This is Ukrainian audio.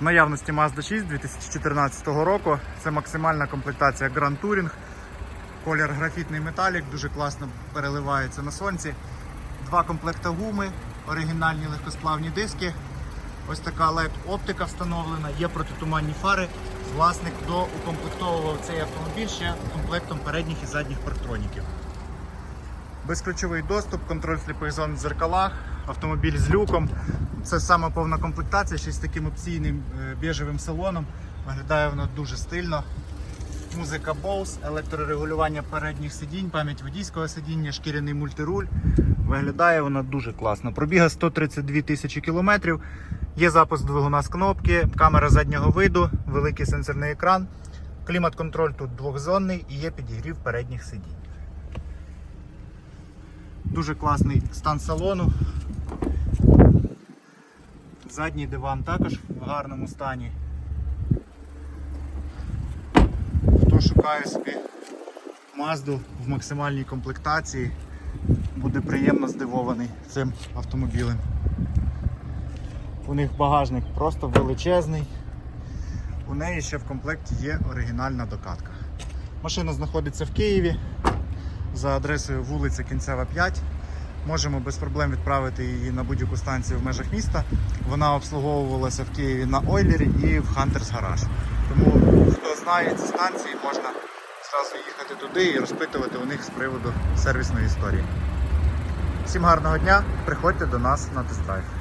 В наявності Mazda 6 2014 року. Це максимальна комплектація Grand Touring. Колір графітний металік, дуже класно переливається на сонці. Два комплекти гуми, оригінальні легкосплавні диски. Ось така LED оптика встановлена, є протитуманні фари. Власник доукомплектовував цей автомобіль ще комплектом передніх і задніх парктроніків. Безключовий доступ, контроль сліпих зон в дзеркалах, автомобіль з люком. Це саме повна комплектація, ще з таким опційним е, біжевим салоном. Виглядає воно дуже стильно. Музика Bose, електрорегулювання передніх сидінь, пам'ять водійського сидіння, шкіряний мультируль. Виглядає вона дуже класно. Пробіга 132 тисячі кілометрів. Є запуск двигуна з кнопки, камера заднього виду, великий сенсорний екран. Клімат-контроль тут двохзонний і є підігрів передніх сидінь. Дуже класний стан салону. Задній диван також в гарному стані. Хто шукає собі Мазду в максимальній комплектації, буде приємно здивований цим автомобілем. У них багажник просто величезний. У неї ще в комплекті є оригінальна докатка. Машина знаходиться в Києві за адресою вулиця Кінцева 5. Можемо без проблем відправити її на будь-яку станцію в межах міста. Вона обслуговувалася в Києві на Ойлері і в Хантерс Гараж. Тому хто знає ці станції, можна зразу їхати туди і розпитувати у них з приводу сервісної історії. Всім гарного дня, приходьте до нас на тест-драйв.